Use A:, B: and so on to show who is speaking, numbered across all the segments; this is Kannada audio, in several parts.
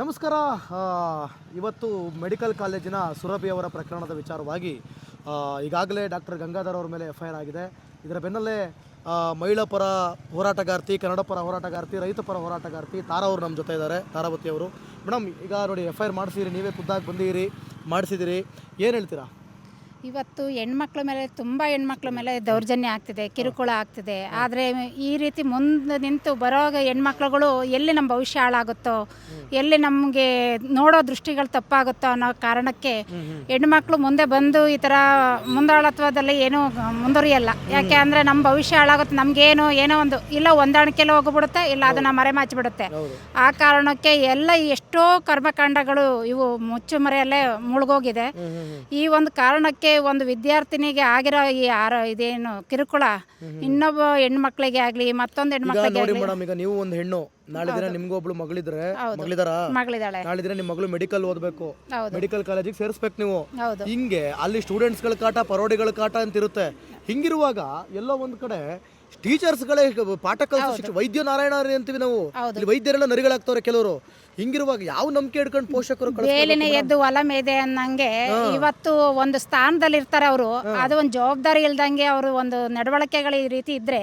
A: ನಮಸ್ಕಾರ. ಇವತ್ತು ಮೆಡಿಕಲ್ ಕಾಲೇಜಿನ ಸುರಭಿ ಅವರ ಪ್ರಕರಣದ ವಿಚಾರವಾಗಿ ಈಗಾಗಲೇ ಡಾಕ್ಟರ್ ಗಂಗಾಧರ್ ಅವರ ಮೇಲೆ ಎಫ್ ಐ ಆರ್ ಆಗಿದೆ. ಇದರ ಬೆನ್ನಲ್ಲೇ ಮಹಿಳಾ ಪರ ಹೋರಾಟಗಾರ್ತಿ ಕನ್ನಡ ಪರ ಹೋರಾಟಗಾರ್ತಿ ರೈತ ಪರ ಹೋರಾಟಗಾರ್ತಿ ತಾರಾ ಅವರು ನಮ್ಮ ಜೊತೆ ಇದ್ದಾರೆ, ತಾರಾವತಿ ಅವರು. ಮೇಡಮ್, ಈಗ ನೋಡಿ ಎಫ್ ಐ ಆರ್ ಮಾಡಿಸಿರಿ, ನೀವೇ ಖುದ್ದಾಗಿ ಬಂದಿರಿ, ಮಾಡಿಸಿದಿರಿ. ಏನು ಹೇಳ್ತೀರಾ?
B: ಇವತ್ತು ಹೆಣ್ಮಕ್ಳ ಮೇಲೆ ತುಂಬ ಹೆಣ್ಮಕ್ಳ ಮೇಲೆ ದೌರ್ಜನ್ಯ ಆಗ್ತಿದೆ ಕಿರುಕುಳ ಆಗ್ತಿದೆ. ಆದರೆ ಈ ರೀತಿ ಮುಂದೆ ನಿಂತು ಬರೋ ಹೆಣ್ಮಕ್ಳುಗಳು ಎಲ್ಲಿ ನಮ್ಮ ಭವಿಷ್ಯ ಹಾಳಾಗುತ್ತೋ ಎಲ್ಲಿ ನಮಗೆ ನೋಡೋ ದೃಷ್ಟಿಗಳು ತಪ್ಪಾಗುತ್ತೋ ಅನ್ನೋ ಕಾರಣಕ್ಕೆ ಹೆಣ್ಮಕ್ಳು ಮುಂದೆ ಬಂದು ಈ ಥರ ಮುಂದಾಳತ್ವದಲ್ಲಿ ಏನೂ ಮುಂದುವರಿಯಲ್ಲ. ಯಾಕೆ ಅಂದರೆ ನಮ್ಮ ಭವಿಷ್ಯ ಹಾಳಾಗುತ್ತೆ ನಮಗೇನು ಏನೋ ಒಂದು ಇಲ್ಲ ಹೊಂದಾಣಿಕೆಲ್ಲ ಹೋಗ್ಬಿಡುತ್ತೆ ಇಲ್ಲ ಅದನ್ನು ಮರೆಮಾಚಿಬಿಡುತ್ತೆ ಆ ಕಾರಣಕ್ಕೆ ಎಲ್ಲ ಎಷ್ಟೋ ಕರ್ಮಕಾಂಡಗಳು ಇವು ಮುಚ್ಚುಮರೆಯಲ್ಲೇ ಮುಳುಗೋಗಿದೆ. ಈ ಒಂದು ಕಾರಣಕ್ಕೆ ಒಂದು ವಿದ್ಯಾರ್ಥಿನಿಗೆ ಆಗಿರೋ ಈ ಆರ ಇದೇನು ಕಿರುಕುಳ ಇನ್ನೊಬ್ಬ ಹೆಣ್ಮಕ್ಳಿಗೆ ಆಗಲಿ ಮತ್ತೊಂದು
A: ಈಗ
B: ಹೆಣ್ಮಕ್ಳಿಗೆ
A: ನೋಡಿ
B: ಆಗಲಿ.
A: ಮೇಡಮ್ ಈಗ ನೀವು ಒಂದು ಹೆಣ್ಣು ನಾಳೆ ದಿನ ನಿಮ್ಗೂ ಒಬ್ಳು ಮಗಳಿದ್ರೆ. ಮಗಳಿದಾರಾ?
B: ಮಗಳಿದ್ದಾಳೆ
A: ನಾಳೆ ದಿನ ನಿಮ್ಮ ಮಗಳು ಮೆಡಿಕಲ್ ಓದಬೇಕು.
B: ಹೌದು.
A: ಮೆಡಿಕಲ್ ಕಾಲೇಜಿಗೆ ಸೇರಿಸ್ಬೇಕು ನೀವು.
B: ಹೌದು.
A: ಹಿಂಗೆ ಅಲ್ಲಿ ಸ್ಟೂಡೆಂಟ್ಸ್ಗಳ ಕಾಟ ಪರೋಡಿಗಳ ಕಾಟ ಅಂತ ಇರುತ್ತೆ ಹಿಂಗಿರುವಾಗ ಎಲ್ಲೋ ಒಂದ್ ಕಡೆ ಟೀಚರ್ಸ್ಗಳೇ ಪಾಠ ಕಲಿಸೋ ವೈದ್ಯ ನಾರಾಯಣ ಅಂತೀವಿ ನಾವು. ಇಲ್ಲಿ ವೈದ್ಯರೆಲ್ಲ ನರಿಗಳಾಗ್ತವ್ರೆ ಕೆಲವರು. ಹಿಂಗಿರುವಾಗ ಯಾವ ನಂಬಿಕೆ ಇಟ್ಕೊಂಡು ಪೋಷಕರು
B: ಬೇಲಿನ ಎದ್ದು ಹೊಲ ಮೇದೆ ಅನ್ನಂಗೆ ಇವತ್ತು ಒಂದು ಸ್ಥಾನದಲ್ಲಿ ಇರ್ತಾರೆ ಅವರು. ಅದು ಒಂದು ಜವಾಬ್ದಾರಿ ಇಲ್ದಂಗೆ ಅವರು ಒಂದು ನಡವಳಿಕೆಗಳ ಈ ರೀತಿ ಇದ್ರೆ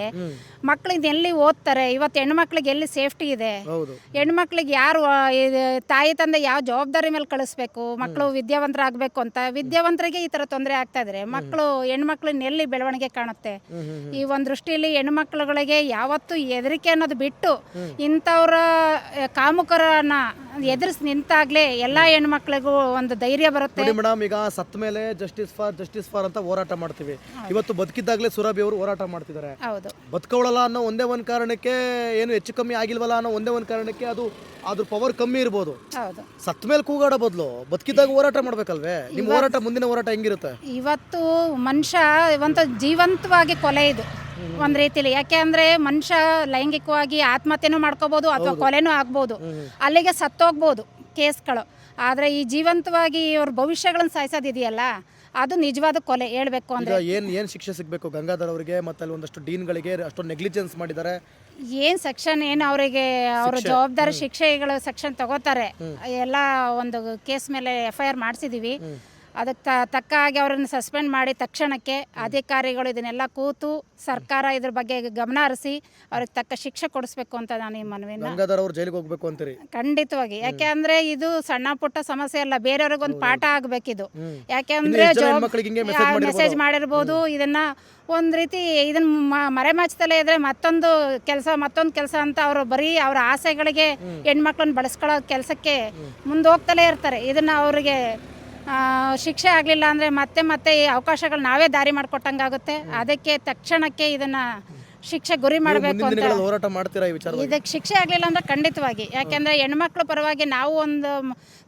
B: ಮಕ್ಳಿಗೆ ಎಲ್ಲಿ ಓದ್ತಾರೆ? ಇವತ್ತು ಹೆಣ್ಮಕ್ಳಿಗೆ ಎಲ್ಲಿ ಸೇಫ್ಟಿ ಇದೆ? ಹೆಣ್ಮಕ್ಳಿಗೆ ಯಾರು ತಾಯಿ ತಂದೆ ಯಾವ ಜವಾಬ್ದಾರಿ ಮೇಲೆ ಕಳಿಸ್ಬೇಕು? ಮಕ್ಕಳು ವಿದ್ಯಾವಂತರಾಗಬೇಕು ಅಂತ ವಿದ್ಯಾವಂತರಿಗೆ ಈ ತರ ತೊಂದರೆ ಆಗ್ತಾ ಇದ್ರೆ ಮಕ್ಕಳು ಹೆಣ್ಮಕ್ಳನ್ನ ಎಲ್ಲಿ ಬೆಳವಣಿಗೆ ಕಾಣುತ್ತೆ? ಈ ಒಂದು ದೃಷ್ಟಿಯಲ್ಲಿ ಹೆಣ್ಮಕ್ಳುಗಳಿಗೆ ಯಾವತ್ತೂ ಹೆದರಿಕೆ ಅನ್ನೋದು ಬಿಟ್ಟು ಇಂಥವ್ರ ಕಾಮುಕರನ್ನ ಎದುರಿಸಿ ನಿಂತಾಗ್ಲೇ ಎಲ್ಲ ಹೆಣ್ಮಕ್ಳಿಗೂ ಒಂದು ಧೈರ್ಯ ಬರುತ್ತೆ.
A: ನೋಡಿ ಮೇಡಮ್ ಈಗ ಸತ್ ಮೇಲೆ ಜಸ್ಟಿಸ್ ಫಾರ್ ಜಸ್ಟಿಸ್ ಫಾರ್ ಅಂತ ಹೋರಾಟ ಮಾಡ್ತೀವಿ. ಇವತ್ತು ಬದುಕಿದ್ದಾಗಲೇ ಸುರಭಿ ಅವರು ಹೋರಾಟ ಮಾಡ್ತಿದ್ದಾರೆ.
B: ಹೌದು.
A: ಬದುಕೊಳ್ಳಲ್ಲ ಅನ್ನೋ ಒಂದೇ ಒಂದು ಕಾರಣಕ್ಕೆ ಏನು ಹೆಚ್ಚು ಕಮ್ಮಿ ಆಗಿಲ್ವಲ್ಲ ಅನ್ನೋ ಒಂದೇ ಒಂದು ಕಾರಣಕ್ಕೆ ಅದು ಅದ್ರ ಪವರ್ ಕಮ್ಮಿ ಇರ್ಬೋದು.
B: ಹೌದು.
A: ಸತ್ ಮೇಲೆ ಕೂಗಾಡೋ ಬದಲು ಬದುಕಿದ್ದಾಗ ಹೋರಾಟ ಮಾಡ್ಬೇಕಲ್ವೇ? ನಿಮ್ಮ ಹೋರಾಟ ಮುಂದಿನ ಹೋರಾಟ ಹೆಂಗಿರುತ್ತೆ?
B: ಇವತ್ತು ಮನುಷ್ಯ ಒಂದು ಜೀವಂತವಾಗಿ ಕೊಲೆ ಇದು. ಒಂದು ರೀತಿಲಿ. ಯಾಕೆ ಅಂದ್ರೆ ಮನುಷ್ಯ ಲೈಂಗಿಕವಾಗಿ ಆತ್ಮಹತ್ಯೆನೂ ಮಾಡ್ಕೋಬಹುದು ಅಥವಾ ಕೊಲೆನೂ ಆಗ್ಬೋದು. ಅಲ್ಲಿಗೆ ಸತ್ತೋಗ್ಬೋದು ಕೇಸ್ಗಳು. ಆದರೆ ಈ ಜೀವಂತವಾಗಿ ಇವ್ರ ಭವಿಷ್ಯಗಳನ್ನ ಸಾಯಿಸೋದಿದೆಯಲ್ಲ ಅದು ನಿಜವಾದ ಕೊಲೆ ಹೇಳ್ಬೇಕು ಅಂದ್ರೆ.
A: ಏನ್ ಏನ್ ಶಿಕ್ಷೆ ಸಿಗ್ಬೇಕು ಗಂಗಾಧರ್ ಅವರಿಗೆ? ಮತ್ತೆ ಅಲ್ಲಿ ಒಂದಷ್ಟು ಡೀನ್ಗಳಿಗೆ ಅಷ್ಟೊಂದು ನೆಗ್ಲಿಜೆನ್ಸ್ ಮಾಡಿದ್ದಾರೆ.
B: ಏನ್ ಸೆಕ್ಷನ್ ಏನು ಅವರಿಗೆ ಅವ್ರ ಜವಾಬ್ದಾರಿ ಶಿಕ್ಷೆಗಳು ಸೆಕ್ಷನ್ ತಗೋತಾರೆ. ಎಲ್ಲ ಒಂದು ಕೇಸ್ ಮೇಲೆ ಎಫ್ ಐ ಆರ್ ಮಾಡಿಸಿದೀವಿ. ಅದಕ್ಕೆ ತ- ತಕ್ಕ ಹಾಗೆ ಅವರನ್ನು ಸಸ್ಪೆಂಡ್ ಮಾಡಿ ತಕ್ಷಣಕ್ಕೆ ಅಧಿಕಾರಿಗಳು ಇದನ್ನೆಲ್ಲ ಕೂತು ಸರ್ಕಾರ ಇದ್ರ ಬಗ್ಗೆ ಗಮನ ಹರಿಸಿ ಅವ್ರಿಗೆ ತಕ್ಕ ಶಿಕ್ಷೆ ಕೊಡಿಸ್ಬೇಕು ಅಂತ ನಾನು ಈ ಮನವಿನ
A: ಗಂಗಾಧರ್ ಅವ್ರು ಜೈಲಿಗೆ ಹೋಗ್ಬೇಕು ಅಂತೀರಿ?
B: ಖಂಡಿತವಾಗಿ. ಯಾಕೆ ಅಂದ್ರೆ ಇದು ಸಣ್ಣ ಪುಟ್ಟ ಸಮಸ್ಯೆ ಅಲ್ಲ ಬೇರೆಯವ್ರಿಗೊಂದು ಪಾಠ ಆಗ್ಬೇಕಿದು. ಯಾಕೆ ಅಂದ್ರೆ
A: ಮೆಸೇಜ್ ಮಾಡಿರ್ಬೋದು.
B: ಇದನ್ನ ಒಂದು ರೀತಿ ಇದನ್ನ ಮರೆಮಾಚ್ತಲೇ ಇದ್ರೆ ಮತ್ತೊಂದು ಕೆಲಸ ಮತ್ತೊಂದು ಕೆಲಸ ಅಂತ ಅವರು ಬರೀ ಅವ್ರ ಆಸೆಗಳಿಗೆ ಹೆಣ್ಮಕ್ಳನ್ನ ಬಳಸ್ಕೊಳ್ಳೋ ಕೆಲಸಕ್ಕೆ ಮುಂದೋಗ್ತಲೇ ಇರ್ತಾರೆ. ಇದನ್ನ ಅವರಿಗೆ ಶಿಕ್ಷೆ ಆಗಲಿಲ್ಲ ಅಂದರೆ ಮತ್ತೆ ಮತ್ತೆ ಈ ಅವಕಾಶಗಳು ನಾವೇ ದಾರಿ ಮಾಡಿಕೊಟ್ಟಂಗಾಗುತ್ತೆ. ಅದಕ್ಕೆ ತಕ್ಷಣಕ್ಕೆ ಇದನ್ನು ಶಿಕ್ಷೆ ಗುರಿ ಮಾಡಬೇಕು ಅಂತ
A: ಹೋರಾಟ ಮಾಡ್ತೀರಾ ಈ ವಿಚಾರ
B: ಇದಕ್ಕೆ ಶಿಕ್ಷೆ ಆಗಲಿಲ್ಲ ಅಂದ್ರೆ ಖಂಡಿತವಾಗಿ. ಯಾಕೆಂದರೆ ಹೆಣ್ಮಕ್ಳ ಪರವಾಗಿ ನಾವು ಒಂದು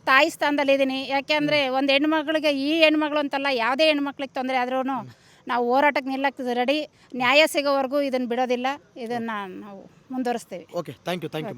B: ತಾಯಿ ಸ್ಥಾನದಲ್ಲಿ ಇದ್ದೀನಿ ಯಾಕೆಂದ್ರೆ ಒಂದು ಹೆಣ್ಮಗಳಿಗೆ ಈ ಹೆಣ್ಮಗಳು ಅಂತಲ್ಲ ಯಾವುದೇ ಹೆಣ್ಮಕ್ಳಿಗೆ ತೊಂದರೆ ಆದ್ರೂ ನಾವು ಹೋರಾಟಕ್ಕೆ ನಿಲ್ಲಕ್ಕೆ ರೆಡಿ. ನ್ಯಾಯ ಸಿಗೋವರೆಗೂ ಇದನ್ನು ಬಿಡೋದಿಲ್ಲ. ಇದನ್ನು ನಾವು ಮುಂದುವರಿಸ್ತೀವಿ.
A: Okay thank you thank you